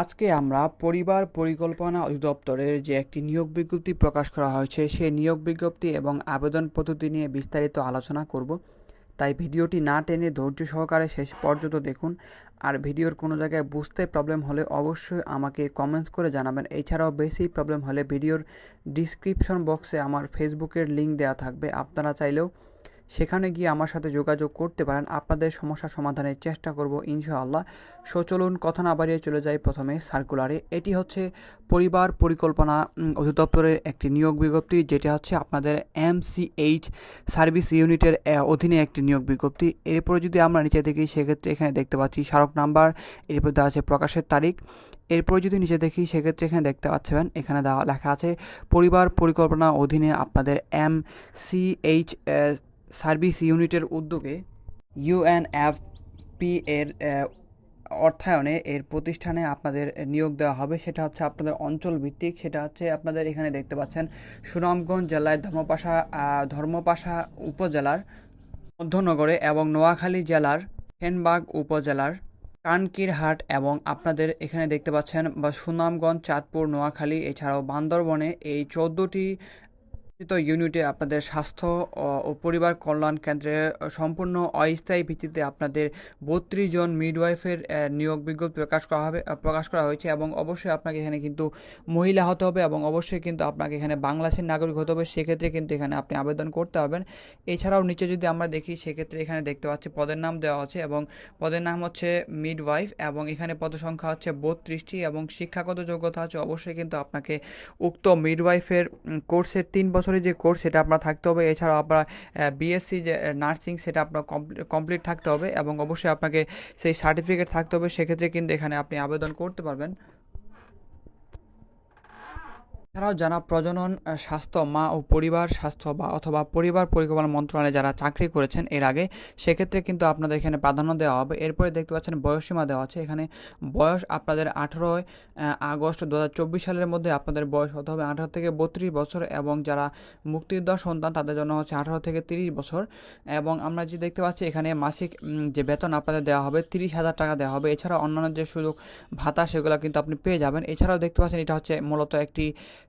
আজকে আমরা পরিবার পরিকল্পনা অধিদপ্তরের যে একটি নিয়োগ বিজ্ঞপ্তি প্রকাশ করা হয়েছে, সেই নিয়োগ বিজ্ঞপ্তি এবং আবেদন পদ্ধতি নিয়ে বিস্তারিত আলোচনা করব। তাই ভিডিওটি না টেনে ধৈর্য সহকারে শেষ পর্যন্ত দেখুন। আর ভিডিওর কোনো জায়গায় বুঝতে প্রবলেম হলে অবশ্যই আমাকে কমেন্টস করে জানাবেন। এছাড়াও বেশি প্রবলেম হলে ভিডিওর ডিসক্রিপশন বক্সে আমার ফেসবুকের লিঙ্ক দেওয়া থাকবে। আপনারা চাইলেও সেখানে গিয়ে আমার সাথে যোগাযোগ করতে পারেন। আপনাদের সমস্যা সমাধানের চেষ্টা করব ইনশাআল্লাহ। সো চলুন কথা না বাড়িয়ে চলে যাই প্রথমে সার্কুলারে এটি হচ্ছে পরিবার পরিকল্পনা অধিদপ্তরের একটি নিয়োগ বিজ্ঞপ্তি, যেটা হচ্ছে আপনাদের এমসিএইচ সার্ভিস ইউনিটের অধীনে একটি নিয়োগ বিজ্ঞপ্তি। এরপরে যদি আমরা নিচে দেখি, সেক্ষেত্রে এখানে দেখতে পাচ্ছি স্মারক নাম্বার, এরপর দেওয়া আছে প্রকাশের তারিখ। এরপর যদি নিচে দেখি, সেক্ষেত্রে এখানে দেখতে পাচ্ছেন, এখানে দেওয়া লেখা আছে, পরিবার পরিকল্পনা অধীনে আপনাদের এম সিএইচ সার্ভিস ইউনিটের উদ্যোগে ইউএনএফপি এর অর্থায়নে এর প্রতিষ্ঠানে আপনাদের নিয়োগ দেওয়া হবে। সেটা হচ্ছে আপনাদের অঞ্চল ভিত্তিক সেটা হচ্ছে আপনাদের এখানে দেখতে পাচ্ছেন সুনামগঞ্জ জেলায় ধর্মপাশা ধর্মপাশা উপজেলার মধ্যনগরে এবং নোয়াখালী জেলার সেনবাগ উপজেলার কানকিরহাট এবং আপনাদের এখানে দেখতে পাচ্ছেন বা সুনামগঞ্জ, চাঁদপুর, নোয়াখালী, এছাড়াও বান্দরবনে এই চোদ্দোটি ইউনিটে আপনাদের স্বাস্থ্য ও- পরিবার কল্যাণ কেন্দ্রে সম্পূর্ণ অস্থায়ী ভিত্তিতে আপনাদের বত্রিশ জন মিডওয়াইফের নিয়োগ বিজ্ঞপ্তি প্রকাশ করা হবে প্রকাশ করা হয়েছে এবং অবশ্যই আপনাকে এখানে কিন্তু মহিলা হতে হবে এবং অবশ্যই কিন্তু আপনাকে এখানে বাংলাদেশের নাগরিক হতে হবে। সেক্ষেত্রে কিন্তু এখানে আপনি আবেদন করতে পারবেন। এছাড়াও নিচে যদি আমরা দেখি, সেক্ষেত্রে এখানে দেখতে পাচ্ছি পদের নাম দেওয়া আছে এবং পদের নাম হচ্ছে মিডওয়াইফ এবং এখানে পদ সংখ্যা হচ্ছে বত্রিশটি এবং শিক্ষাগত যোগ্যতা আছে অবশ্যই কিন্তু আপনাকে উক্ত মিডওয়াইফের কোর্সের তিন বছরের যে কোর্স সেটা আপনার থাকতে হবে। এছাড়াও আপনার বিএসসি যে নার্সিং সেটা আপনার কমপ্লিট থাকতে হবে এবং অবশ্যই আপনাকে সেই সার্টিফিকেট থাকতে হবে। সেক্ষেত্রে কিন্তু এখানে আপনি আবেদন করতে পারবেন। এছাড়াও যারা প্রজনন স্বাস্থ্য, মা ও পরিবার স্বাস্থ্য বা অথবা পরিবার পরিকল্পনা মন্ত্রণালয়ে যারা চাকরি করেছেন এর আগে, সেক্ষেত্রে কিন্তু আপনাদের এখানে প্রাধান্য দেওয়া হবে। এরপরে দেখতে পাচ্ছেন বয়সসীমা দেওয়া আছে। এখানে বয়স আপনাদের আঠেরোই আগস্ট দু হাজার চব্বিশ সালের মধ্যে আপনাদের বয়স হতে হবে আঠারো থেকে বত্রিশ বছর এবং যারা মুক্তিযোদ্ধা সন্তান তাদের জন্য হচ্ছে আঠারো থেকে তিরিশ বছর। এবং আমরা যে দেখতে পাচ্ছি এখানে মাসিক যে বেতন আপনাদের দেওয়া হবে তিরিশ হাজার টাকা দেওয়া হবে। এছাড়া অন্যান্য যে সুযোগ ভাতা সেগুলো কিন্তু আপনি পেয়ে যাবেন। এছাড়াও দেখতে পাচ্ছেন এটা হচ্ছে মূলত একটি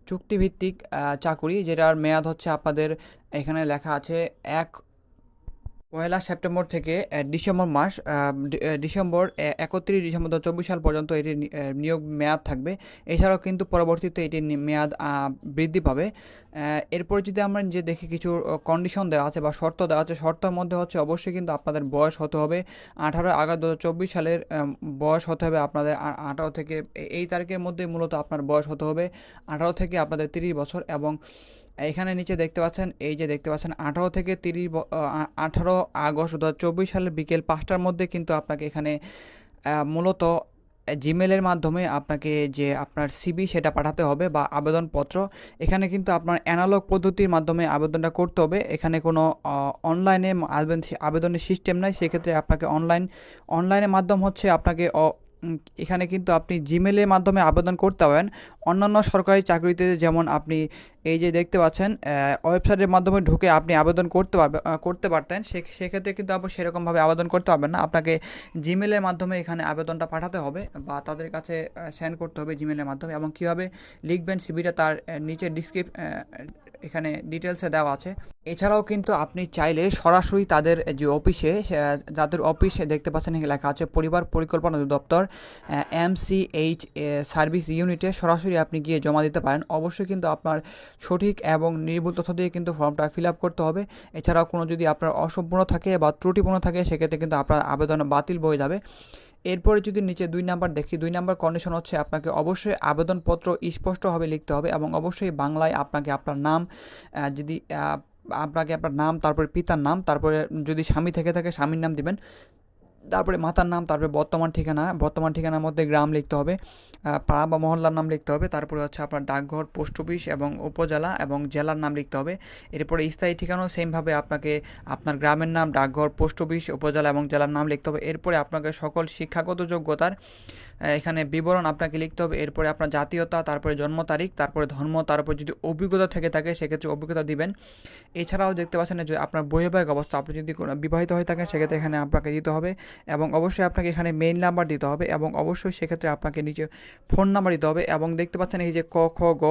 চুক্তিভিত্তিক চাকুরি যেটার মেয়াদ হচ্ছে আপনাদের এখানে লেখা আছে এক পয়লা সেপ্টেম্বর থেকে ডিসেম্বর মাস ডিসেম্বর একত্রিশ ডিসেম্বর দু চব্বিশ সাল পর্যন্ত এটি নিয়োগ মেয়াদ থাকবে। এছাড়াও কিন্তু পরবর্তীতে এটি মেয়াদ বৃদ্ধি পাবে। এরপর যদি আমরা যে দেখি কিছু কন্ডিশন দেওয়া আছে বা শর্ত দেওয়া আছে, শর্তের মধ্যে হচ্ছে অবশ্যই কিন্তু আপনাদের বয়স হতে হবে। আঠারো আগস্ট দু চব্বিশ সালের বয়স হতে হবে আপনাদের আঠারো থেকে এই তারিখের মধ্যে মূলত আপনার বয়স হতে হবে। আঠারো থেকে আপনাদের তিরিশ বছর এবং এখানে নিচে দেখতে পাচ্ছেন, এই যে দেখতে পাচ্ছেন, আঠারো থেকে তিরিশ আঠারো আগস্ট দু সালের বিকেল পাঁচটার মধ্যে কিন্তু আপনাকে এখানে মূলত জিমেলের মাধ্যমে আপনাকে যে আপনার সিবি সেটা পাঠাতে হবে বা আবেদনপত্র, এখানে কিন্তু আপনার অ্যানালগ পদ্ধতির মাধ্যমে আবেদনটা করতে হবে। এখানে কোনো অনলাইনে আবেদন, আবেদনের সিস্টেম নাই। সেক্ষেত্রে আপনাকে অনলাইন অনলাইনের মাধ্যম হচ্ছে আপনাকে এখানে কিন্তু আপনি জিমেলের মাধ্যমে আবেদন করতে পারেন। অন্যান্য সরকারি চাকরিতে যেমন আপনি এই যে দেখতে পাচ্ছেন ওয়েবসাইটের মাধ্যমে ঢুকে আপনি আবেদন করতে পারবে করতে পারতেন। সে- সেক্ষেত্রে কিন্তু আপনি সেরকমভাবে আবেদন করতে পারবেন না। আপনাকে জিমেলের মাধ্যমে এখানে আবেদনটা পাঠাতে হবে বা তাদের কাছে সেন্ড করতে হবে জিমেলের মাধ্যমে এবং কীভাবে লিখবেন সিবিটা তার নিচে ডিসক্রিপ এখানে ডিটেলসে দেওয়া আছে। এছাড়াও কিন্তু আপনি চাইলে সরাসরি তাদের যে অফিসে যাদের অফিস দেখতে পাচ্ছেন লেখা আছে, পরিবার পরিকল্পনা দপ্তর এমসিএইচ সার্ভিস ইউনিটে সরাসরি আপনি গিয়ে জমা দিতে পারেন। অবশ্যই কিন্তু আপনার সঠিক এবং নির্ভুল তথ্য দিয়ে কিন্তু ফর্মটা ফিল আপ করতে হবে। এছাড়াও কোনো যদি আপনার অসম্পূর্ণ থাকে বা ত্রুটিপূর্ণ থাকে, সেক্ষেত্রে কিন্তু আপনার আবেদন বাতিল হয়ে যাবে। এরপরে যদি নিচে দুই নাম্বার দেখি, দুই নাম্বার কন্ডিশন হচ্ছে আপনাকে অবশ্যই আবেদনপত্র স্পষ্টভাবে লিখতে হবে এবং অবশ্যই বাংলায় আপনাকে আপনার নাম যদি আপনাকে আপনার নাম, তারপরে পিতার নাম, তারপরে যদি স্বামী থেকে থাকে, স্বামীর নাম দিবেন। তারপরে মাতার নাম, তারপরে বর্তমান ঠিকানা, বর্তমান ঠিকানার মধ্যে গ্রাম লিখতে হবে পাড়া বা মহল্লার নাম লিখতে হবে, তারপরে হচ্ছে আপনার ডাকঘর, পোস্ট অফিস এবং উপজেলা এবং জেলার নাম লিখতে হবে। এরপরে স্থায়ী ঠিকানাও সেমভাবে আপনাকে আপনার গ্রামের নাম, ডাকঘর, পোস্ট অফিস, উপজেলা এবং জেলার নাম লিখতে হবে। এরপরে আপনাকে সকল শিক্ষাগত যোগ্যতার এখানে বিবরণ আপনাকে লিখতে হবে। এরপরে আপনার জাতীয়তা, তারপরে জন্ম তারিখ, তারপরে ধর্ম, তারপরে যদি অভিজ্ঞতা থেকে থাকে, সেক্ষেত্রে অভিজ্ঞতা দিবেন। এছাড়াও দেখতে পাচ্ছেন যে আপনার বৈবাহিক অবস্থা, আপনি যদি কোনো বিবাহিত হয়ে থাকেন, সেক্ষেত্রে এখানে আপনাকে দিতে হবে। এবং অবশ্যই আপনাকে এখানে মেইন নাম্বার দিতে হবে এবং অবশ্যই সেক্ষেত্রে আপনাকে নিজে ফোন নাম্বার দিতে হবে এবং দেখতে পাচ্ছেন এই যে ক, খ, গ,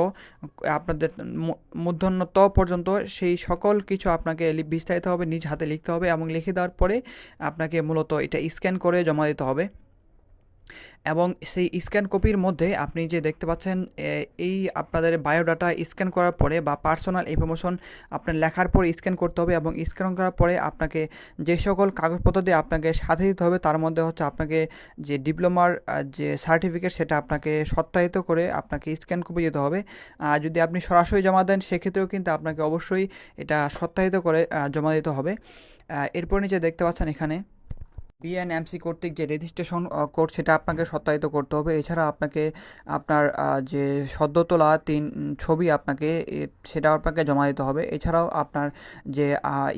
আপনাদের মধ্যাহ্ন ত পর্যন্ত সেই সকল কিছু আপনাকে বিস্তারিত হবে নিজ হাতে লিখতে হবে এবং লিখে দেওয়ার পরে আপনাকে মূলত এটা স্ক্যান করে জমা দিতে হবে। এবং সেই স্ক্যান কপির মধ্যে আপনি যে দেখতে পাচ্ছেন এই আপনাদের বায়োডাটা স্ক্যান করার পরে বা পার্সোনাল ইনফরমেশন আপনার লেখার পরে স্ক্যান করতে হবে এবং স্ক্যান করার পরে আপনাকে যে সকল কাগজপত্র দিয়ে আপনাকে সাথে দিতে হবে, তার মধ্যে হচ্ছে আপনাকে যে ডিপ্লোমার যে সার্টিফিকেট সেটা আপনাকে সত্যায়িত করে আপনাকে স্ক্যান কপি দিতে হবে। আর যদি আপনি সরাসরি জমা দেন, সেক্ষেত্রেও কিন্তু আপনাকে অবশ্যই এটা সত্যায়িত করে জমা দিতে হবে। এরপর নিচে দেখতে পাচ্ছেন এখানে বিএনএমসি কর্তৃক যে রেজিস্ট্রেশন কোড সেটা আপনাকে সত্যায়িত করতে হবে। এছাড়া আপনাকে আপনার যে সদ্য তোলা তিন ছবি আপনাকে সেটা আপনাকে জমা দিতে হবে। এছাড়াও আপনার যে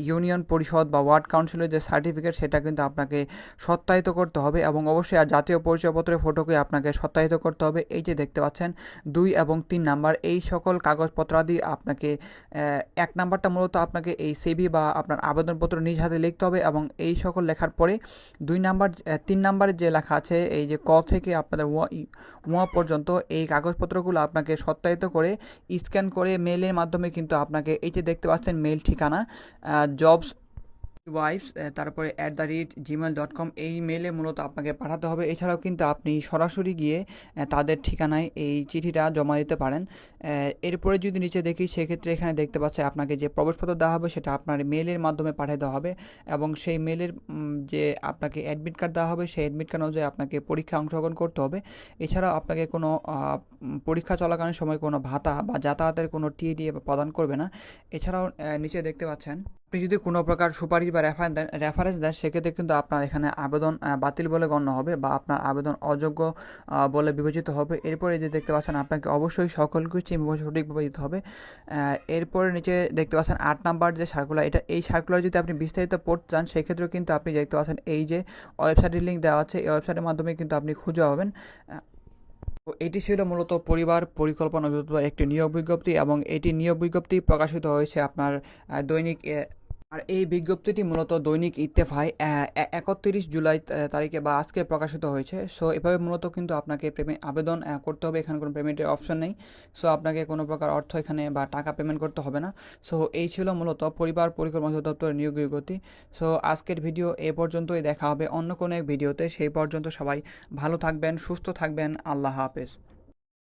ইউনিয়ন পরিষদ বা ওয়ার্ড কাউন্সিলের যে সার্টিফিকেট সেটা কিন্তু আপনাকে সত্যায়িত করতে হবে এবং অবশ্যই আর জাতীয় পরিচয়পত্রের ফটোকে আপনাকে সত্যায়িত করতে হবে। এই যে দেখতে পাচ্ছেন, দুই এবং তিন নাম্বার, এই সকল কাগজপত্রাদি আপনাকে এক নাম্বারটা মূলত আপনাকে এই সিভি বা আপনার আবেদনপত্র নিজ হাতে লিখতে হবে এবং এই সকল লেখার পরে দুই নাম্বার তিন নাম্বারের যে লেখা আছে, এই যে ক থেকে আপনাদের ওয়া পর্যন্ত, এই কাগজপত্রগুলো আপনাকে সত্যায়িত করে, স্ক্যান করে মেলের মাধ্যমে কিন্তু আপনাকে, এই যে দেখতে পাচ্ছেন মেল ঠিকানা জবস ওয়াইফস তারপরে at the rate Gmail dot com এই মেলে মূলত আপনাকে পাঠাতে হবে। এছাড়াও কিন্তু আপনি সরাসরি গিয়ে তাদের ঠিকানায় এই চিঠিটা জমা দিতে পারেন। এরপরে যদি নিচে দেখি, সেক্ষেত্রে এখানে দেখতে পাচ্ছে আপনাকে যে প্রবেশপত্র দেওয়া হবে, সেটা আপনার মেলের মাধ্যমে পাঠিয়ে দেওয়া হবে এবং সেই মেলের যে আপনাকে অ্যাডমিট কার্ড দেওয়া হবে, সেই অ্যাডমিট কার্ড অনুযায়ী আপনাকে পরীক্ষা অংশগ্রহণ করতে হবে। এছাড়াও আপনাকে কোনো পরীক্ষা চলাকালীন সময় কোনো ভাতা বা যাতায়াতের কোনো টিএডি প্রদান করবে না। এছাড়াও নিচে দেখতে পাচ্ছেন আপনি যদি কোনো প্রকার সুপারিশ বা রেফারেন্স দেন রেফারেন্স দেন, সেক্ষেত্রে কিন্তু আপনার এখানে আবেদন বাতিল বলে গণ্য হবে বা আপনার আবেদন অযোগ্য বলে বিবেচিত হবে। এরপরে যে দেখতে পাচ্ছেন, আপনাকে অবশ্যই সকল কিছু সঠিকভাবে দিতে হবে। এরপরে নিচে দেখতে পাচ্ছেন আট নাম্বার যে সার্কুলার এটা, এই সার্কুলার যদি আপনি বিস্তারিত পড়তে চান, সেক্ষেত্রেও কিন্তু আপনি দেখতে পাচ্ছেন এই যে ওয়েবসাইটের লিঙ্ক দেওয়া আছে, এই ওয়েবসাইটের মাধ্যমে কিন্তু আপনি খুঁজে পাবেন। তো এটি ছিল মূলত পরিবার পরিকল্পনা একটি নিয়োগ বিজ্ঞপ্তি এবং এটি নিয়োগ বিজ্ঞপ্তি প্রকাশিত হয়েছে আপনার দৈনিক আর এই বিজ্ঞপ্তিটি মূলত দৈনিক ইত্তেফায় একত্রিশ জুলাই তারিখে বা আজকে প্রকাশিত হয়েছে। সো, এভাবে মূলত কিন্তু আপনাকে পেমেন্ট আবেদন করতে হবে। এখানে কোনো পেমেন্টের অপশন নেই। সো, আপনাকে কোনো প্রকার অর্থ এখানে বা টাকা পেমেন্ট করতে হবে না। সো, এই ছিল মূলত পরিবার পরিকল্পনা অধিদপ্তরের নিয়োগ বিজ্ঞপ্তি। সো, আজকের ভিডিও এ পর্যন্তই। দেখা হবে অন্য কোনো এক ভিডিওতে। সেই পর্যন্ত সবাই ভালো থাকবেন, সুস্থ থাকবেন। আল্লাহ হাফেজ।